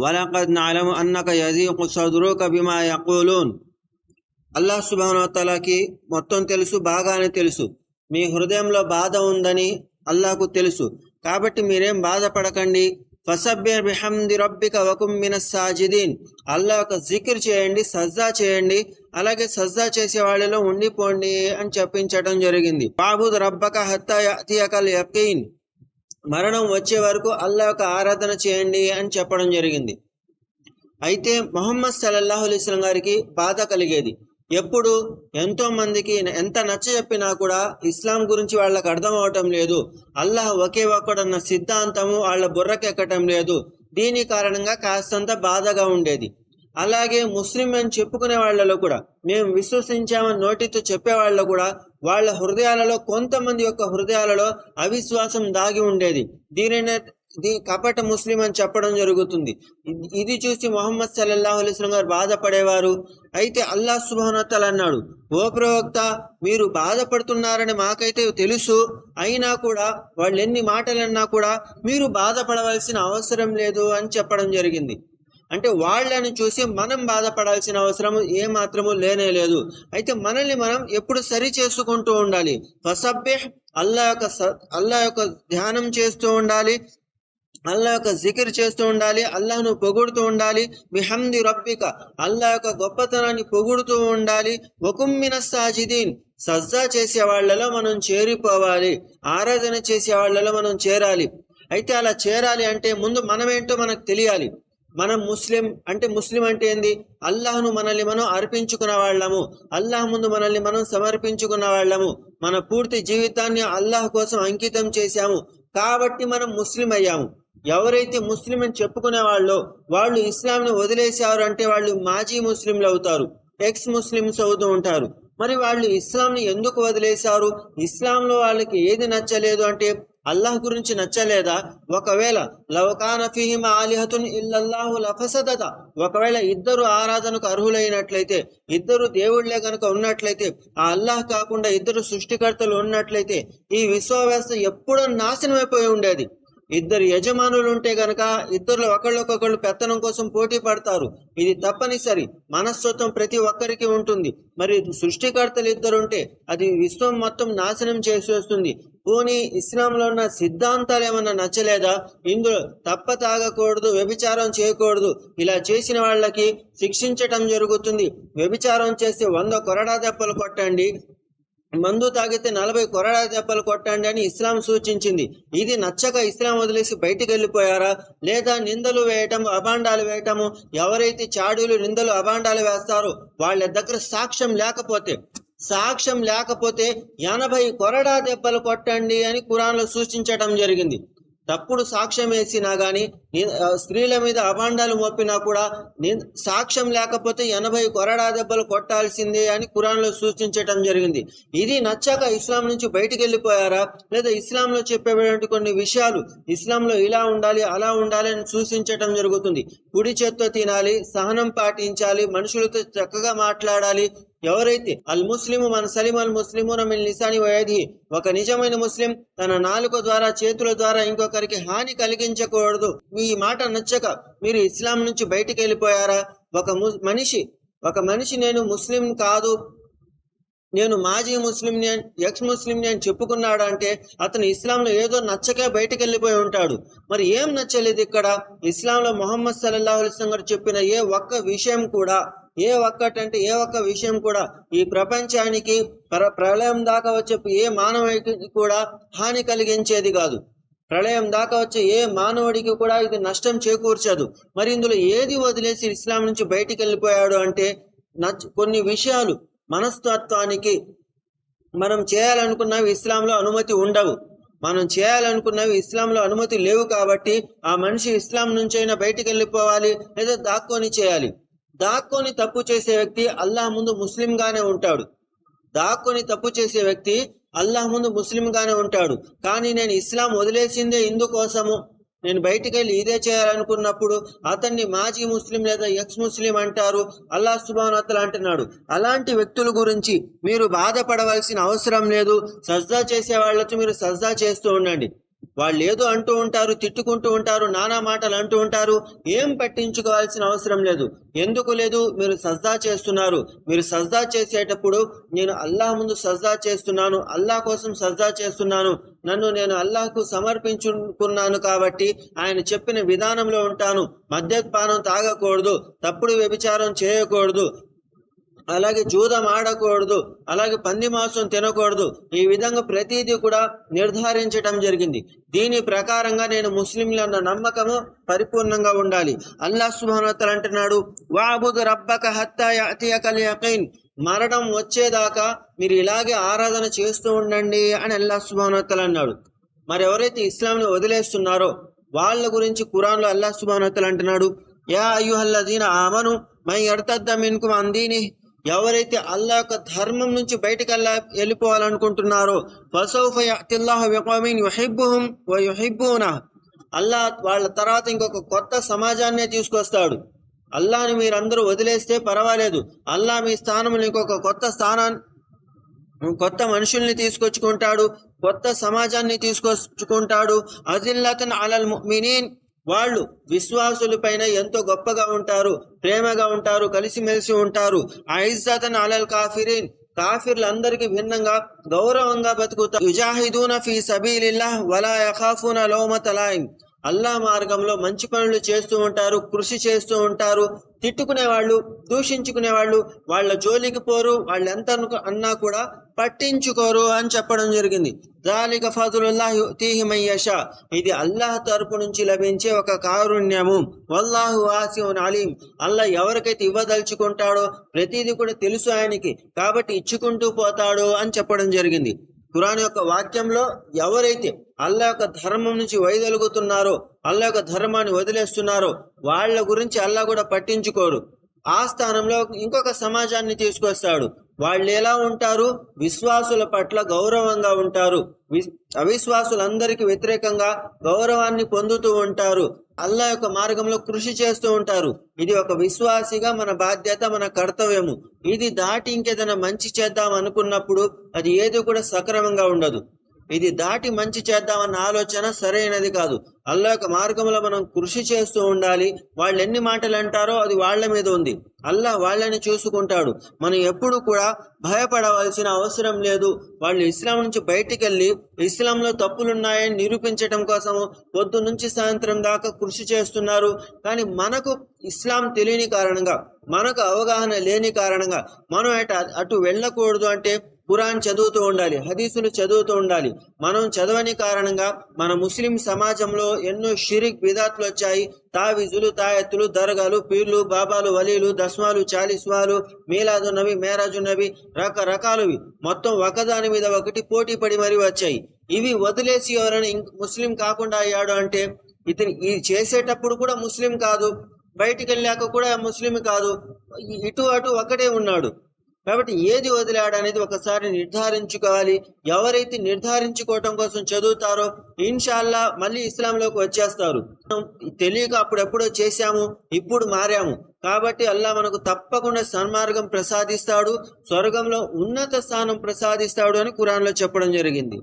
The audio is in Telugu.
వలకద్ నఅలము అన్నక యజీకు సదురుక బిమా యకూలూన్ అల్లాహ్ సుబానోతలకి మొత్తం తెలుసు బాగానే తెలుసు. మీ హృదయంలో బాధ ఉందని అల్లాహకు తెలుసు. కాబట్టి మీరేం బాధపడకండి. ఫసబ్బిర్ బిహమ్ది రబ్బిక వకుమ్ మినస్ సాజిదీన్. అల్లాహ్ యొక్క జిక్ర్ చేయండి సజ్జా చేయండి. అలాగే సజ్జా చేసే వాళ్ళలో ఉండిపోండి అని చెప్పించడం జరిగింది. బాబుద్ రబ్బక హత్తా యఅతియకల్ యకీన్. మరణం వచ్చే వరకు అల్లాహ్ యొక్క ఆరాధన చేయండి అని చెప్పడం జరిగింది. అయితే మొహమ్మద్ సల్లల్లాహు అలీస్లం గారికి బాధ కలిగేది. ఎప్పుడు ఎంతో మందికి ఎంత నచ్చ చెప్పినా కూడా ఇస్లాం గురించి వాళ్ళకు అర్థం అవటం లేదు. అల్లాహ్ ఒకే ఒక్కడన్న సిద్ధాంతము వాళ్ళ బుర్రకెక్కటం లేదు. దీని కారణంగా కాస్తంత బాధగా ఉండేది. అలాగే ముస్లిం అని చెప్పుకునే వాళ్ళలో కూడా మేము విశ్వసించామని నోటితో చెప్పే వాళ్ళలో కూడా వాళ్ళ హృదయాలలో కొంతమంది యొక్క హృదయాలలో అవిశ్వాసం దాగి ఉండేది. దీనినే దీ కపట ముస్లిం అని చెప్పడం జరుగుతుంది. ఇది- చూసి మొహమ్మద్ సల్లల్లాహు అలైస్లం గారు బాధపడేవారు. అయితే అల్లాహ్ సుబానతల్ అన్నాడు ఓ ప్రవక్త మీరు బాధపడుతున్నారని మాకైతే తెలుసు. అయినా కూడా వాళ్ళు ఎన్ని మాటలన్నా కూడా మీరు బాధపడవలసిన అవసరం లేదు అని చెప్పడం జరిగింది. అంటే వాళ్ళని చూసి మనం బాధపడాల్సిన అవసరం ఏ మాత్రము లేనే లేదు. అయితే మనల్ని మనం ఎప్పుడు సరి చేసుకుంటూ ఉండాలి. ఫసబ్బిహ్ అల్లా యొక్క స- అల్లా యొక్క ధ్యానం చేస్తూ ఉండాలి. అల్లా యొక్క జికిర్ చేస్తూ ఉండాలి. అల్లాహ్ను పొగుడుతూ ఉండాలి. బిహమ్ది రబ్బిక అల్లా యొక్క గొప్పతనాన్ని పొగుడుతూ ఉండాలి. వకుమ్మిన సాజిదీన్ సజ్జా చేసే వాళ్ళలో మనం చేరిపోవాలి. ఆరాధన చేసే వాళ్ళలో మనం చేరాలి. అయితే అలా చేరాలి అంటే ముందు మనమేంటో మనకు తెలియాలి. మనం ముస్లిం అంటే ముస్లిం అంటే ఏంది? అల్లాహ్ను మనల్ని మనం అర్పించుకున్న వాళ్ళము. అల్లాహ్ ముందు మనల్ని మనం సమర్పించుకున్న వాళ్ళము. మన పూర్తి జీవితాన్ని అల్లాహ్ కోసం అంకితం చేశాము. కాబట్టి మనం ముస్లిం అయ్యాము. ఎవరైతే ముస్లిం అని చెప్పుకునే వాళ్ళు వాళ్ళు ఇస్లాంని వదిలేసారు అంటే వాళ్ళు మాజీ ముస్లింలు అవుతారు. ఎక్స్ ముస్లిమ్స్ అవుతూ ఉంటారు. మరి వాళ్ళు ఇస్లాంని ఎందుకు వదిలేశారు ఇస్లాంలో వాళ్ళకి ఏది నచ్చలేదు అంటే అల్లాహ్ గురించి నచ్చలేదా? ఒకవేళ లవకాన ఫీహిమ ఆలిహతున్ ఇల్లల్లాహు లఫసదత. ఒకవేళ ఇద్దరు ఆరాధనకు అర్హులైనట్లయితే ఇద్దరు దేవుళ్ళే కనుక ఉన్నట్లయితే ఆ అల్లాహ్ కాకుండా ఇద్దరు సృష్టికర్తలు ఉన్నట్లయితే ఈ విశ్వ వ్యవస్థ ఎప్పుడో నాశనం అయిపోయి ఉండేది. ఇద్దరు యజమానులు ఉంటే గనక ఇద్దరు ఒకళ్ళొకొకళ్ళు పెత్తనం కోసం పోటీ పడతారు. ఇది తప్పనిసరి. మనస్తత్వం ప్రతి ఒక్కరికి ఉంటుంది. మరి సృష్టికర్తలు ఇద్దరుంటే అది విశ్వం మొత్తం నాశనం చేసేస్తుంది. పోనీ ఇస్లాంలో ఉన్న సిద్ధాంతాలు ఏమన్నా నచ్చలేదా? ఇందులో తప్ప తాగకూడదు వ్యభిచారం చేయకూడదు. ఇలా చేసిన వాళ్ళకి శిక్షించటం జరుగుతుంది. వ్యభిచారం చేస్తే వంద కొరడా దెబ్బలు కొట్టండి. మందు తాగితే నలభై కొరడా దెబ్బలు కొట్టండి అని ఇస్లాం సూచించింది. ఇది నచ్చక ఇస్లాం వదిలేసి బయటికి వెళ్ళిపోయారా? లేదా నిందలు వేయటం అభాండాలు వేయటము? ఎవరైతే చాడులు నిందలు అభాండాలు వేస్తారో వాళ్ళ దగ్గర సాక్ష్యం లేకపోతే సాక్ష్యం లేకపోతే ఎనభై కొరడా దెబ్బలు కొట్టండి అని కురాన్లో సూచించటం జరిగింది. తప్పుడు సాక్ష్యం వేసినా గాని స్త్రీల మీద అభాండాలు మోపినా కూడా సాక్ష్యం లేకపోతే ఎనభై కొరడా దెబ్బలు కొట్టాల్సిందే అని కురాన్లో సూచించటం జరిగింది. ఇది నచ్చాక ఇస్లాం నుంచి బయటికి వెళ్ళిపోయారా? లేదా ఇస్లాంలో చెప్పేటువంటి కొన్ని విషయాలు ఇస్లాంలో ఇలా ఉండాలి అలా ఉండాలి అని సూచించటం జరుగుతుంది. కుడి చేత్తో తినాలి సహనం పాటించాలి మనుషులతో చక్కగా మాట్లాడాలి ఎవరైతే అల్ ముస్లిము మన సలీం అల్ ముస్లిమున మిన్ లిసాని వయది ఒక నిజమైన ముస్లిం తన నాలుక ద్వారా చేతుల ద్వారా ఇంకొకరికి హాని కలిగించకూడదు. మీ మాట నచ్చక మీరు ఇస్లాం నుంచి బయటికి వెళ్ళిపోయారా ఒక ము- మనిషి ఒక మనిషి నేను ముస్లిం కాదు. నేను మాజీ ముస్లింని ఎక్స్ ముస్లింని అని చెప్పుకున్నాడు అంటే అతను ఇస్లాంలో ఏదో నచ్చకే బయటకు వెళ్ళిపోయి ఉంటాడు. మరి ఏం నచ్చలేదు ఇక్కడ? ఇస్లాంలో మొహమ్మద్ సల్లల్లాహు అలైహి గారు చెప్పిన ఏ ఒక్క విషయం కూడా ఏ ఒక్కటంటే ఏ ఒక్క విషయం కూడా ఈ ప్రపంచానికి ప్ర- ప్రళయం దాకా వచ్చే ఏ మానవుడికి కూడా హాని కలిగించేది కాదు. ప్రళయం దాకా వచ్చే ఏ మానవుడికి కూడా ఇది నష్టం చేకూర్చదు. మరి ఇందులో ఏది వదిలేసి ఇస్లాం నుంచి బయటికి వెళ్ళిపోయాడు అంటే కొన్ని విషయాలు మనస్తత్వానికి మనం చేయాలనుకున్నవి ఇస్లాంలో అనుమతి ఉండవు. మనం చేయాలనుకున్నవి ఇస్లాంలో అనుమతి లేవు కాబట్టి ఆ మనిషి ఇస్లాం నుంచైనా బయటికి వెళ్ళిపోవాలి లేదా దాక్కొని చేయాలి. దాక్కొని తప్పు చేసే వ్యక్తి అల్లాహ్ ముందు ముస్లింగానే ఉంటాడు. దాక్కొని తప్పు చేసే వ్యక్తి అల్లాహ్ ముందు ముస్లింగానే ఉంటాడు. కానీ నేను ఇస్లాం వదిలేసిందే ఇందుకోసము. నేను బయటికి వెళ్ళి ఇదే చేయాలనుకున్నప్పుడు అతన్ని మాజీ ముస్లిం లేదా ఎక్స్ ముస్లిం అంటారు. అల్లాహ్ సుభానతలు అంటున్నాడు. అలాంటి వ్యక్తుల గురించి మీరు బాధపడవలసిన అవసరం లేదు. సజ్జా చేసే వాళ్ళతో మీరు సజ్జా చేస్తూ ఉండండి. వాళ్ళు ఏదో అంటూ ఉంటారు తిట్టుకుంటూ ఉంటారు నానా మాటలు అంటూ ఉంటారు. ఏం పట్టించుకోవాల్సిన అవసరం లేదు. ఎందుకు లేదు? మీరు సజ్దా చేస్తున్నారు. మీరు సజ్దా చేసేటప్పుడు నేను అల్లాహ్ ముందు సజ్దా చేస్తున్నాను అల్లాహ్ కోసం సజ్దా చేస్తున్నాను. నన్ను నేను అల్లాహ్కు సమర్పించుకున్నాను కాబట్టి ఆయన చెప్పిన విధానంలో ఉంటాను. మద్యపానం తాగకూడదు తప్పుడు వ్యభిచారం చేయకూడదు. అలాగే జూదం ఆడకూడదు అలాగే పంది మాంసం తినకూడదు. ఈ విధంగా ప్రతిదీ కూడా నిర్ధారించటం జరిగింది. దీని ప్రకారంగా నేను ముస్లింలు అన్న నమ్మకము పరిపూర్ణంగా ఉండాలి. అల్లా సుభానోత్తలు అంటున్నాడు వాబుద్ రబ్బక హత్తా యకీన్ మరణం వచ్చేదాకా మీరు ఇలాగే ఆరాధన చేస్తూ ఉండండి అని అల్లాహ్ సుభానోత్తలు అన్నాడు. మరి ఎవరైతే ఇస్లాంని వదిలేస్తున్నారో వాళ్ళ గురించి ఖురాన్లో అల్లా సుభానోత్తలు అంటున్నాడు యా అయ్యుహల్లదీన ఆమను మై ఎడతద్ద మిన్కుం అందీని ఎవరైతే అల్లా యొక్క ధర్మం నుంచి బయటకు అల్లా వెళ్ళిపోవాలనుకుంటున్నారో అల్లా వాళ్ళ తర్వాత ఇంకొక కొత్త సమాజాన్నే తీసుకొస్తాడు. అల్లాని మీరందరూ వదిలేస్తే పర్వాలేదు. అల్లా మీ స్థానంలో ఇంకొక కొత్త స్థానాన్ని కొత్త మనుషుల్ని తీసుకొచ్చుకుంటాడు కొత్త సమాజాన్ని తీసుకొచ్చుకుంటాడు. అజిల్లతన్ అలల్ ముమినీన్ వాళ్ళు విశ్వాసుల పైన ఎంతో గొప్పగా ఉంటారు ప్రేమగా ఉంటారు కలిసిమెలిసి ఉంటారు. ఐజాతన్ అలల్ కాఫిరీన్ కాఫిర్లందరికీ భిన్నంగా గౌరవంగా బతుకుతారు. యుజాహిదూన ఫీ సబీలిల్లాహ్ వలా యఖాఫూన లోమ. తలాయిం అల్లా మార్గంలో మంచి పనులు చేస్తూ ఉంటారు కృషి చేస్తూ ఉంటారు తిట్టుకునే వాళ్ళు దూషించుకునే వాళ్ళు వాళ్ళ జోలికి పోరు వాళ్ళు ఎంత అన్నా కూడా పట్టించుకోరు అని చెప్పడం జరిగింది. జాలిక ఫజలుల్లాహ్ తీహిమయ్యష ఇది అల్లాహ్ తరపు నుంచి లభించే ఒక కారుణ్యము. వల్లాహు ఆసిన్ అలీం. అల్లాహ్ ఎవరికైతే ఇవ్వదలుచుకుంటాడో ప్రతిదీ కూడా తెలుసు ఆయనకి. కాబట్టి ఇచ్చుకుంటూ పోతాడు అని చెప్పడం జరిగింది. ఖురాన్ యొక్క వాక్యంలో ఎవరైతే అల్లా యొక్క ధర్మం నుంచి వైదొలుగుతున్నారో అల్లా యొక్క ధర్మాన్ని వదిలేస్తున్నారో వాళ్ళ గురించి అల్లా కూడా పట్టించుకోడు. ఆ స్థానంలో ఇంకొక సమాజాన్ని తీసుకొస్తాడు. వాళ్ళు ఎలా ఉంటారు? విశ్వాసుల పట్ల గౌరవంగా ఉంటారు. అవిశ్వాసులందరికీ వ్యతిరేకంగా గౌరవాన్ని పొందుతూ ఉంటారు. అల్లా యొక్క మార్గంలో కృషి చేస్తూ ఉంటారు. ఇది ఒక విశ్వాసిగా మన బాధ్యత మన కర్తవ్యము. ఇది దాటి ఇంకేదైనా మంచి చేద్దాం అనుకున్నప్పుడు అది ఏది కూడా సక్రమంగా ఉండదు. ఇది దాటి మంచి చేద్దామన్న ఆలోచన సరైనది కాదు. అల్లా యొక్క మార్గంలో మనం కృషి చేస్తూ ఉండాలి. వాళ్ళు ఎన్ని మాటలు అంటారో అది వాళ్ళ మీద ఉంది. అల్లా వాళ్ళని చూసుకుంటాడు. మనం ఎప్పుడు కూడా భయపడవలసిన అవసరం లేదు. వాళ్ళు ఇస్లాం నుంచి బయటికి వెళ్ళి ఇస్లాంలో తప్పులున్నాయని నిరూపించటం కోసము పొద్దు నుంచి సాయంత్రం దాకా కృషి చేస్తున్నారు. కానీ మనకు ఇస్లాం తెలియని కారణంగా మనకు అవగాహన లేని కారణంగా మనం అటు అటు వెళ్ళకూడదు అంటే ఖురాన్ చదువుతూ ఉండాలి హదీసులు చదువుతూ ఉండాలి. మనం చదవని కారణంగా మన ముస్లిం సమాజంలో ఎన్నో షిరిక్ విధాతులు వచ్చాయి. తావిజులు తాయెత్తులు దర్గాలు పీర్లు బాబాలు వలీలు దస్మాలు చాలీస్వాలు మీలాదు నబి మేరాజు నబి రకరకాలువి. మొత్తం ఒకదాని మీద ఒకటి పోటీ పడి మరీ వచ్చాయి. ఇవి వదిలేసి ఎవరైనా ముస్లిం కాకుండా అయ్యాడు అంటే ఇతను ఇది చేసేటప్పుడు కూడా ముస్లిం కాదు. బయటికి వెళ్ళాక కూడా ముస్లిం కాదు. ఇటు అటు ఒకటే ఉన్నాడు. కాబట్టి ఏది వదిలాడు అనేది ఒకసారి నిర్ధారించుకోవాలి. ఎవరైతే నిర్ధారించుకోవటం కోసం చదువుతారో ఇన్షాల్లా మళ్ళీ ఇస్లాంలోకి వచ్చేస్తారు. మనం తెలియక అప్పుడెప్పుడో చేశాము ఇప్పుడు మారాము. కాబట్టి అల్లా మనకు తప్పకుండా సన్మార్గం ప్రసాదిస్తాడు స్వర్గంలో ఉన్నత స్థానం ప్రసాదిస్తాడు అని ఖురాన్లో చెప్పడం జరిగింది.